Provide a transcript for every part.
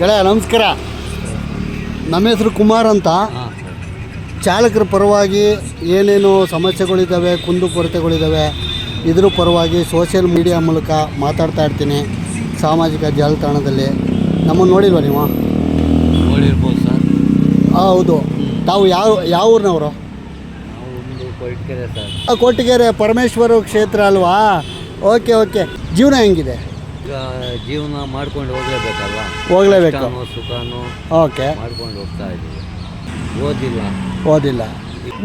ಗೆಳೆಯ ನಮಸ್ಕಾರ. ನಮ್ಮ ಹೆಸರು ಕುಮಾರ್ ಅಂತ. ಚಾಲಕರ ಪರವಾಗಿ ಏನೇನು ಸಮಸ್ಯೆಗಳಿದ್ದಾವೆ ಕುಂದುಕೊರತೆಗಳಿದ್ದಾವೆ ಇದ್ರ ಪರವಾಗಿ ಸೋಷಿಯಲ್ ಮೀಡಿಯಾ ಮೂಲಕ ಮಾತಾಡ್ತಾ ಇರ್ತೀನಿ ಸಾಮಾಜಿಕ ಜಾಲತಾಣದಲ್ಲಿ. ನಮ್ಮನ್ನು ನೋಡಿಲ್ವ ನೀವು? ನೋಡಿರ್ಬೋದು ಸರ್. ಹೌದು. ತಾವು ಯಾವ ಯಾವ ಊರಿನವರು? ಕೊಟ್ಟಿಗೆರೆ ಪರಮೇಶ್ವರ ಕ್ಷೇತ್ರ ಅಲ್ವಾ? Okay okay. ಜೀವನ ಹೆಂಗಿದೆ? ಜೀವನ ಮಾಡ್ಕೊಂಡು ಹೋಗ್ಲೇಬೇಕಲ್ಲ ಹೋಗ್ಲೇಬೇಕು. ಕಷ್ಟನೋ ಸುಖನೋ ಓಕೆ. ಮಾಡ್ಕೊಂಡು ಹೋಗ್ತಾ ಇದ್ದೀವಿ. ಓದಿಲ್ಲ. ಓದಿಲ್ಲ.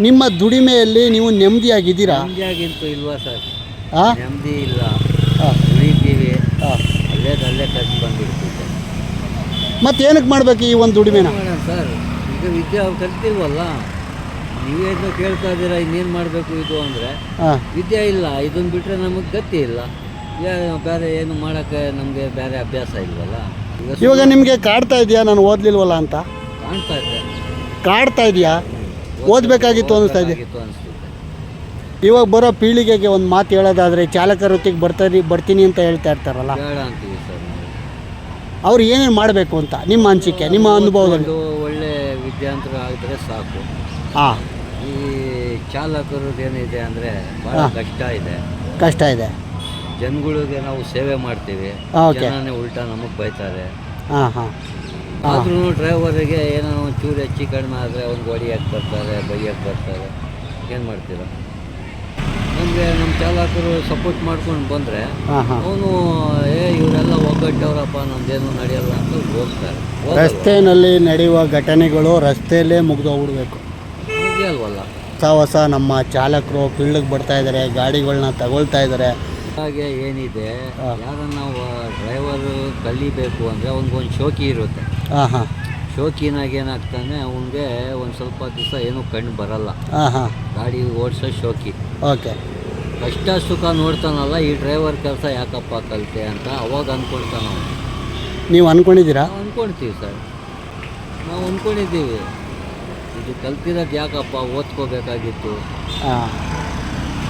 ನಿಮ್ಮ ದುಡಿಮೆಯಲ್ಲಿ ನೀವು ನೆಮ್ಮದಿಯಾಗಿದ್ದೀರಾ? ನೆಮ್ಮದಿಯಾಗಿಂತೂ ಇಲ್ವಾ ಸರ್? ಹಾಂ ನೆಮ್ಮದಿ ಇಲ್ಲ. ಹಾಂ ದುಡಿತೀವಿ. ಹಾಂ ಅಲ್ಲೇ ಅಲ್ಲೇ ಖರ್ಚು ಬಂದಿರ್ತೀವಿ ಮತ್ತೆ ಏನಕ್ಕೆ ಮಾಡಬೇಕು ಈ ಒಂದು ದುಡಿಮೆನ? Madam sir? ಈಗ ವಿದ್ಯೆ ಕಲ್ತಿಲ್ವಲ್ಲ? ನೀವೇನು ಕೇಳ್ತಾ ಇದ್ದೀರಾ ಇನ್ನೇನು ಮಾಡಬೇಕು ಇದು ಅಂದರೆ? ಹಾಂ ವಿದ್ಯೆ ಇಲ್ಲ. ಇದನ್ನು ಬಿಟ್ಟರೆ ನಮಗೆ ಗತಿ ಇಲ್ಲ. ಬೇರೆ ಏನು ಮಾಡೋಕ್ಕೆ ನಮಗೆ ಬೇರೆ ಅಭ್ಯಾಸ ಇಲ್ವಲ್ಲ? ಇವಾಗ ನಿಮಗೆ ಕಾಡ್ತಾ ಇದೆಯಾ? ನಾನು ಓದ್ಲಿಲ್ವಲ್ಲ ಅಂತ? ಕಾಣ್ತಾ ಇದೆ. ಕಾಡ್ತಾ ಇದೆಯಾ? ಓದಬೇಕಾಗಿತ್ತು ಅನಿಸ್ತಾ ಇದೆ. ಅನಿಸ್ತಿದೆ ಇವಾಗ ಬರೋ ಪೀಳಿಗೆಗೆ ಒಂದು ಮಾತು ಹೇಳೋದಾದರೆ ಚಾಲಕ ವೃತ್ತಿಗೆ ಬರ್ತಾರೆ ಬರ್ತೀನಿ ಅಂತ ಹೇಳ್ತಾ ಇರ್ತಾರಲ್ಲ? ಬೇಡ ಅಂತೀವಿ ಸರ್ ನಾವು. ಅವ್ರು ಏನೇನು ಮಾಡಬೇಕು ಅಂತ ನಿಮ್ಮ ಅನಿಸಿಕೆ ನಿಮ್ಮ ಅನುಭವದಲ್ಲಿ ಒಂದು ಒಳ್ಳೆ ವಿದ್ಯಾಂತರ ಆಗಿದ್ರೆ ಸಾಕು. ಹಾಂ. ಈ ಚಾಲಕರದ್ದು ಏನಿದೆ ಅಂದರೆ ಭಾಳ ಕಷ್ಟ ಇದೆ. ಕಷ್ಟ ಇದೆ. ಜನಗಳಿಗೆ ನಾವು ಸೇವೆ ಮಾಡ್ತೀವಿ. ಓಕೆ. ಜನನೇ ಉಲ್ಟಾ ನಮಗೆ ಬೈತಾರೆ. ಹಾಂ ಹಾಂ. ಆದ್ರೂ ಡ್ರೈವರಿಗೆ ಏನೋ ಒಂಚೂರು ಚೂರು ಹೆಚ್ಚು ಕಡಿಮೆ ಆದರೆ ಅವ್ನಿಗೆ ಹೊಡಿಯಕ್ಕೆ ಬರ್ತಾರೆ ಬೈಯಕ್ಕೆ ಬರ್ತಾರೆ. ಏನು ಮಾಡ್ತೀರಾ? ನಮಗೆ ನಮ್ಮ ಚಾಲಕರು ಸಪೋರ್ಟ್ ಮಾಡ್ಕೊಂಡು ಬಂದರೆ ಹಾಂ ಹಾಂ. ಅವನು ಏ ಇವರೆಲ್ಲ ಒಗ್ಗಟ್ಟವ್ರಪ್ಪ ನಮ್ದೇನು ನಡೆಯಲ್ಲ ಅಂತ ಹೋಗ್ತಾರೆ. ಹೋಗಲ್ವಾ? ರಸ್ತೆಯಲ್ಲಿ ನಡೆಯುವ ಘಟನೆಗಳು ರಸ್ತೆಯಲ್ಲೇ ಮುಗ್ದೋಗ್ಬಿಡ್ಬೇಕು. ಮುಗಿಯಲ್ವಲ್ಲ ಹೊಸ ಹೊಸ ನಮ್ಮ ಚಾಲಕರು ಫೀಲ್ಡಿಗೆ ಬರ್ತಾ ಇದ್ದಾರೆ ಗಾಡಿಗಳನ್ನ ತಗೊಳ್ತಾ ಇದ್ದಾರೆ ಹಾಗೆ ಏನಿದೆ. ಯಾರನ್ನ ಡ್ರೈವರ್ ಕಲಿಬೇಕು ಅಂದರೆ ಅವ್ನಿಗೊಂದು ಶೋಕಿ ಇರುತ್ತೆ. ಹಾಂ ಹಾಂ. ಶೋಕಿನಾಗ ಏನಾಗ್ತಾನೆ ಅವನಿಗೆ ಒಂದು ಸ್ವಲ್ಪ ದಿವಸ ಏನೂ ಕಣ್ಣು ಬರಲ್ಲ. ಗಾಡಿ ಓಡಿಸೋ ಶೋಕಿ. ಓಕೆ. ಕಷ್ಟ ಸುಖ ನೋಡ್ತಾನಲ್ಲ ಈ ಡ್ರೈವರ್ ಕೆಲಸ ಯಾಕಪ್ಪ ಕಲಿತೆ ಅಂತ ಅವಾಗ ಅಂದ್ಕೊಳ್ತಾನ ಅವನು. ನೀವು ಅಂದ್ಕೊಂಡಿದ್ದೀರಾ ಅನ್ಕೊಳ್ತೀವಿ ಅಂದ್ಕೊಳ್ತೀವಿ ಸರ್. ನಾವು ಅಂದ್ಕೊಂಡಿದ್ದೀವಿ ಇದು ಕಲ್ತಿರೋದು ಯಾಕಪ್ಪ? ಓದ್ಕೋಬೇಕಾಗಿತ್ತು.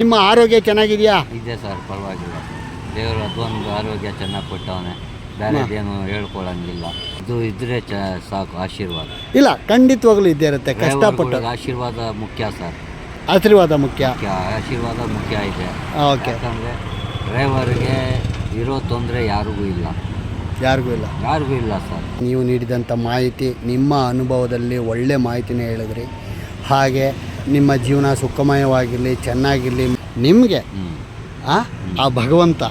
ನಿಮ್ಮ ಆರೋಗ್ಯ ಚೆನ್ನಾಗಿದೆಯಾ? ಇದೆ ಸರ್ ಪರವಾಗಿಲ್ಲ. ದೇವರು ಅದೊಂದು ಆರೋಗ್ಯ ಚೆನ್ನಾಗಿ ಕೊಟ್ಟವನೆ. ಬೇರೆದೇನು ಹೇಳ್ಕೊಳಂಗಿಲ್ಲ. ಇದು ಇದ್ರೆ ಚ ಸಾಕು ಆಶೀರ್ವಾದ. ಇಲ್ಲ ಖಂಡಿತವಾಗ್ಲೂ ಇದ್ದೇ ಇರುತ್ತೆ ಕಷ್ಟಪಟ್ಟು. ಡ್ರೈವರ್ಗಳಿಗೆ ಆಶೀರ್ವಾದ ಮುಖ್ಯ ಸರ್. ಆಶೀರ್ವಾದ ಮುಖ್ಯ. ಮುಖ್ಯ ಆಶೀರ್ವಾದ ಮುಖ್ಯ ಇದೆ. ಓಕೆ. ಯಾಕಂದರೆ ಡ್ರೈವರ್ಗೆ ಇರೋ ತೊಂದರೆ ಯಾರಿಗೂ ಇಲ್ಲ. ಯಾರಿಗೂ ಇಲ್ಲ. ಯಾರಿಗೂ ಇಲ್ಲ ಸರ್. ನೀವು ನೀಡಿದಂಥ ಮಾಹಿತಿ ನಿಮ್ಮ ಅನುಭವದಲ್ಲಿ ಒಳ್ಳೆ ಮಾಹಿತಿನೇ ಹೇಳಿದ್ರಿ. ಹಾಗೆ ನಿಮ್ಮ ಜೀವನ ಸುಖಮಯವಾಗಿರಲಿ ಚೆನ್ನಾಗಿರಲಿ ನಿಮಗೆ ಆ ಭಗವಂತ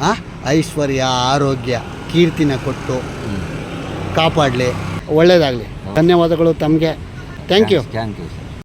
ಆ ಐಶ್ವರ್ಯ ಆರೋಗ್ಯ ಕೀರ್ತಿನ ಕೊಟ್ಟು ಕಾಪಾಡಲಿ. ಒಳ್ಳೆಯದಾಗಲಿ ಧನ್ಯವಾದಗಳು ತಮಗೆ. Thank you thank you